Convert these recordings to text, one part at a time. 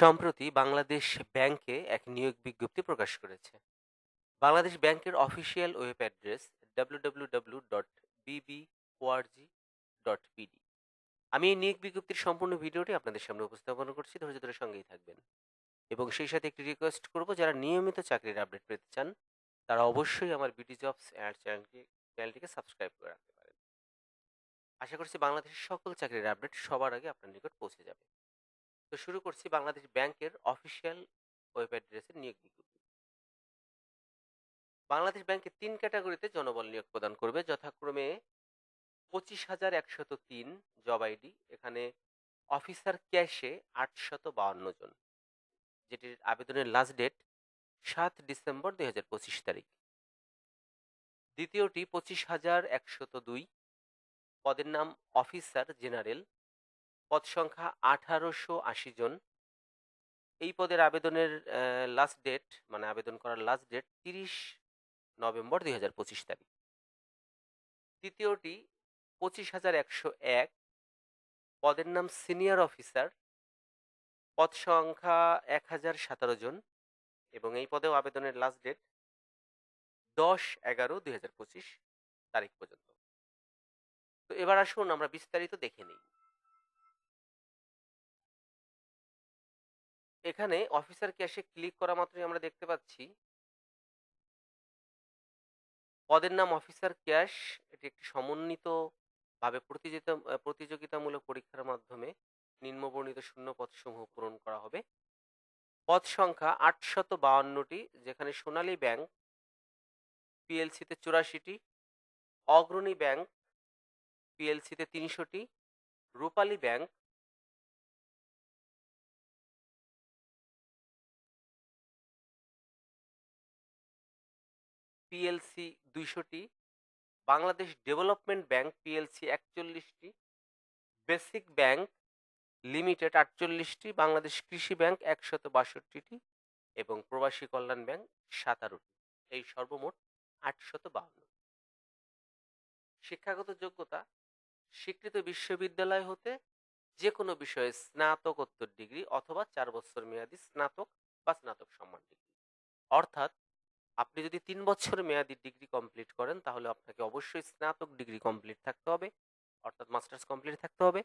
সম্প্রতি বাংলাদেশ ব্যাংকে এক নিয়োগ বিজ্ঞপ্তি প্রকাশ করেছে। বাংলাদেশ ব্যাংকের অফিসিয়াল ওয়েব অ্যাড্রেস www.bbqrg.bd আমি এই নিয়োগ বিজ্ঞপ্তির সম্পূর্ণ ভিডিওটি আপনাদের সামনে উপস্থাপন করছি। ধৈর্য ধরে সঙ্গেই থাকবেন। এবং সেই সাথে একটি রিকোয়েস্ট করব, যারা নিয়মিত চাকরির আপডেট পেতে চান, তারা অবশ্যই আমার বিটি জবস অ্যাড চ্যানেলটি চ্যানেলটিকে সাবস্ক্রাইব করে রাখতে পারেন। আশা করছি বাংলাদেশের সকল চাকরির আপডেট সবার আগে আপনার নিকট পৌঁছে যাবে। তো শুরু করছি বাংলাদেশ ব্যাংকের অফিসিয়াল ওয়েব অ্যাড্রেসের নিয়োগ বিজ্ঞপ্তি। বাংলাদেশ ব্যাংকে তিন ক্যাটাগরিতে জনবল নিয়োগ প্রদান করবে। যথাক্রমে পঁচিশ হাজার একশত তিন জব আইডি, এখানে অফিসার ক্যাশে আটশত বাউন্ন জন, যেটির আবেদনের লাস্ট ডেট সাত ডিসেম্বর দুই হাজার পঁচিশ তারিখ। দ্বিতীয়টি পঁচিশ হাজার একশত দুই, পদের নাম অফিসার জেনারেল পদ সংখ্যা আঠারোশো আশি জন। এই পদের আবেদনের লাস্ট ডেট মানে আবেদন করার লাস্ট ডেট তিরিশ নভেম্বর দুই হাজার পঁচিশ তারিখ। তৃতীয়টি পঁচিশ হাজার একশো এক, পদের নাম সিনিয়র অফিসার পদ সংখ্যা এক হাজার সতেরো জন এবং এই পদেও আবেদনের লাস্ট ডেট দশ এগারো দুই হাজার পঁচিশ তারিখ পর্যন্ত। তো এবার আসুন আমরা বিস্তারিত দেখে নিই। এখানে অফিসার ক্যাশে ক্লিক করা মাত্রই আমরা দেখতে পাচ্ছি। পদের নাম অফিসার ক্যাশ এটি একটি সমন্বিত ভাবে প্রতিযোগিতা, প্রতিযোগিতামূলক পরীক্ষার মাধ্যমে নিম্নবর্ণিত শূন্য পদসমূহ পূরণ করা হবে। পদ সংখ্যা আটশত বাউান্নটি, যেখানে সোনালী ব্যাংক পিএলসিতে চুরাশিটি, অগ্রণী ব্যাংক পিএলসিতে তিনশোটি, রূপালী ব্যাংক পিএলসি দুইশোটি, বাংলাদেশ ডেভেলপমেন্ট ব্যাংক পিএলসি একচল্লিশটি, বেসিক ব্যাংক লিমিটেড আটচল্লিশটি, বাংলাদেশ কৃষি ব্যাংক একশত বাষট্টিটি এবং প্রবাসী কল্যাণ ব্যাংক সাতারোটি। এই সর্বমোট আটশত বাহান্ন। শিক্ষাগত যোগ্যতা, স্বীকৃত বিশ্ববিদ্যালয় হতে যে কোনো বিষয়ে স্নাতকোত্তর ডিগ্রি অথবা চার বছর মেয়াদী স্নাতক বা স্নাতক সম্মান ডিগ্রি। অর্থাৎ আপনি যদি তিন বছর মেয়াদি ডিগ্রি কমপ্লিট করেন, তাহলে আপনাকে অবশ্যই স্নাতক ডিগ্রি কমপ্লিট থাকতে হবে, অর্থাৎ মাস্টার্স কমপ্লিট থাকতে হবে।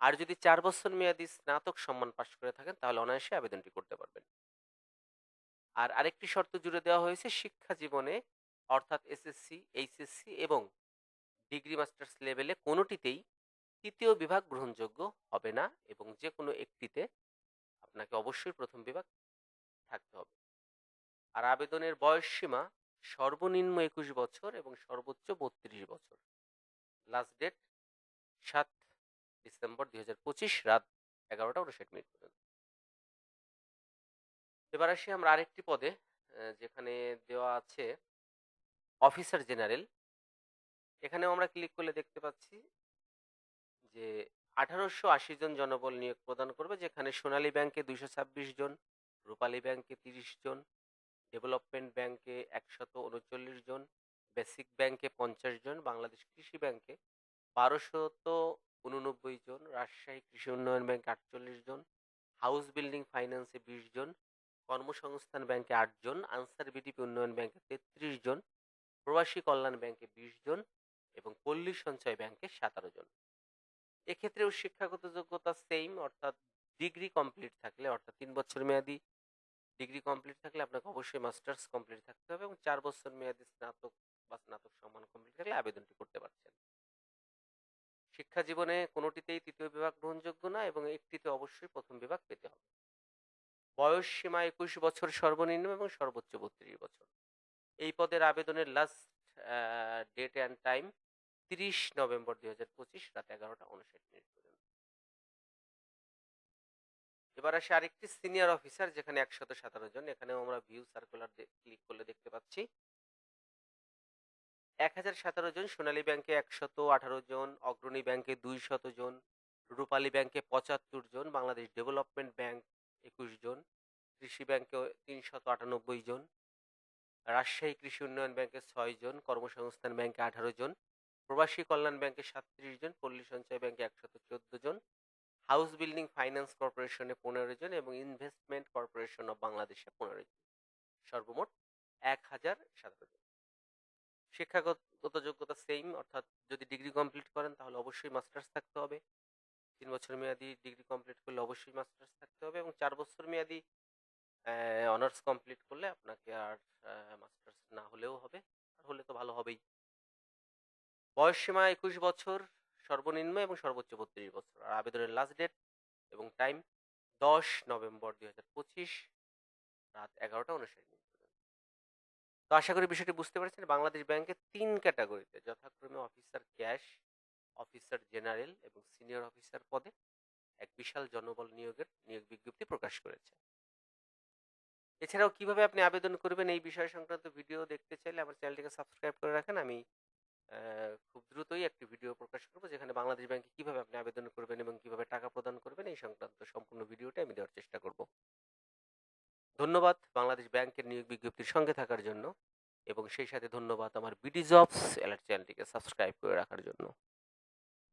আর যদি চার বছর মেয়াদি স্নাতক সম্মান পাশ করে থাকেন, তাহলে অনায়াসে আবেদনটি করতে পারবেন। আর আরেকটি শর্ত জুড়ে দেওয়া হয়েছে, শিক্ষা জীবনে, অর্থাৎ এসএসসি এইচএসসি এবং ডিগ্রি মাস্টার্স লেভেলে কোনোটিতেই তৃতীয় বিভাগ গ্রহণযোগ্য হবে না এবং যে কোনো একটিতে আপনাকে অবশ্যই প্রথম বিভাগ থাকতে হবে। আর আবেদনের বয়স সীমা সর্বনিম্ন একুশ বছর এবং সর্বোচ্চ বত্রিশ বছর। লাস্ট ডেট সাত ডিসেম্বর দুই হাজার পঁচিশ রাত এগারোটা উনষাট মিনিট পর্যন্ত। এবার আসি আমরা আরেকটি পদে যেখানে দেওয়া আছে অফিসার জেনারেল। এখানেও আমরা ক্লিক করলে দেখতে পাচ্ছি যে আঠারোশো আশি জন জনবল নিয়োগ প্রদান করবে, যেখানে সোনালী ব্যাংকে দুইশো ছাব্বিশ জন, রূপালী ব্যাংকে তিরিশ জন ডেভেলপমেন্ট ব্যাংকে একশত উনচল্লিশ জন, বেসিক ব্যাংকে পঞ্চাশ জন, বাংলাদেশ কৃষি ব্যাংকে বারোশত উননব্বই জন, রাজশাহী কৃষি উন্নয়ন ব্যাংকে আটচল্লিশ জন, হাউস বিল্ডিং ফাইন্যান্সে বিশ জন, কর্মসংস্থান ব্যাংকে আট জন, আনসার বিডিপি উন্নয়ন ব্যাংকে তেত্রিশ জন, প্রবাসী কল্যাণ ব্যাংকে বিশ জন এবং পল্লী সঞ্চয় ব্যাংকে সতেরো জন। এক্ষেত্রেও শিক্ষাগত যোগ্যতা সেম অর্থাৎ ডিগ্রি কমপ্লিট থাকলে, অর্থাৎ তিন বছর মেয়াদি ডিগ্রি কমপ্লিট থাকলে আপনাকে অবশ্যই মাস্টার্স কমপ্লিট থাকতে হবে এবং চার বছর মেয়াদি স্নাতক বা স্নাতক সম্মান কমপ্লিট থাকলে আবেদনটি করতে পারছেন। শিক্ষা জীবনে কোনোটিতেই তৃতীয় বিভাগ গ্রহণযোগ্য না এবং একটিতে অবশ্যই প্রথম বিভাগ পেতে হবে। বয়স সীমা একুশ বছর সর্বনিম্ন এবং সর্বোচ্চ বত্রিশ বছর। এই পদের আবেদনের লাস্ট ডেট অ্যান্ড টাইম তিরিশ নভেম্বর দুই হাজার পঁচিশ রাত এগারোটা উনষাট মিনিট পর্যন্ত। এবার আসে আরেকটি সিনিয়র অফিসার যেখানে একশত সতেরো জন। এখানেও আমরা ভিউ সার্কুলার ক্লিক করলে দেখতে পাচ্ছি। এক হাজার সতেরো জন, সোনালী ব্যাংকে একশত আঠারো জন, অগ্রণী ব্যাংকে দুইশত জন, রূপালী ব্যাংকে পঁচাত্তর জন, বাংলাদেশ ডেভেলপমেন্ট ব্যাংক একুশ জন, কৃষি ব্যাংকে তিনশত আটানব্বই জন, রাজশাহী কৃষি উন্নয়ন ব্যাংকে ছয় জন, কর্মসংস্থান ব্যাংকে আঠারো জন, প্রবাসী কল্যাণ ব্যাংকে সাতত্রিশ জন, পল্লী সঞ্চয় ব্যাংকে একশত চোদ্দ জন হাউস বিল্ডিং ফাইন্যান্স কর্পোরেশনে পনেরো জন এবং ইনভেস্টমেন্ট কর্পোরেশন অব বাংলাদেশে পনেরো জন। সর্বমোট এক হাজার সতেরো জন। শিক্ষাগত যোগ্যতা সেম অর্থাৎ যদি ডিগ্রি কমপ্লিট করেন তাহলে অবশ্যই মাস্টার্স থাকতে হবে। তিন বছর মেয়াদি ডিগ্রি কমপ্লিট করলে অবশ্যই মাস্টার্স থাকতে হবে এবং চার বছর মেয়াদি অনার্স কমপ্লিট করলে আপনাকে আর মাস্টার্স না হলেও হবে। আর হলে তো ভালো হবেই। বয়স সীমা একুশ বছর সর্বনিম্ন এবং সর্বোচ্চ বত্রিশ বছর। আর আবেদনের লাস্ট ডেট এবং টাইম দশ নভেম্বর দুই হাজার পঁচিশ রাত এগারোটা উনষাট তো আশা করি বিষয়টি বুঝতে পেরেছেন। বাংলাদেশ ব্যাংকের তিন ক্যাটাগরিতে যথাক্রমে অফিসার ক্যাশ অফিসার জেনারেল এবং সিনিয়র অফিসার পদে এক বিশাল জনবল নিয়োগের নিয়োগ বিজ্ঞপ্তি প্রকাশ করেছে। এছাড়াও কীভাবে আপনি আবেদন করবেন এই বিষয় সংক্রান্ত ভিডিও দেখতে চাইলে আমার চ্যানেলটিকে সাবস্ক্রাইব করে রাখেন। আমি খুব দ্রুতই একটি ভিডিও প্রকাশ করব যেখানে বাংলাদেশ ব্যাংকে কীভাবে আপনি আবেদন করবেন এবং কীভাবে টাকা প্রদান করবেন, এই সংক্রান্ত সম্পূর্ণ ভিডিওটা আমি দেওয়ার চেষ্টা করব। ধন্যবাদ বাংলাদেশ ব্যাংকের নিয়োগ বিজ্ঞপ্তির সঙ্গে থাকার জন্য এবং সেই সাথে ধন্যবাদ আমার বিডি জবস অ্যালার্ট চ্যানেলটিকে সাবস্ক্রাইব করে রাখার জন্য।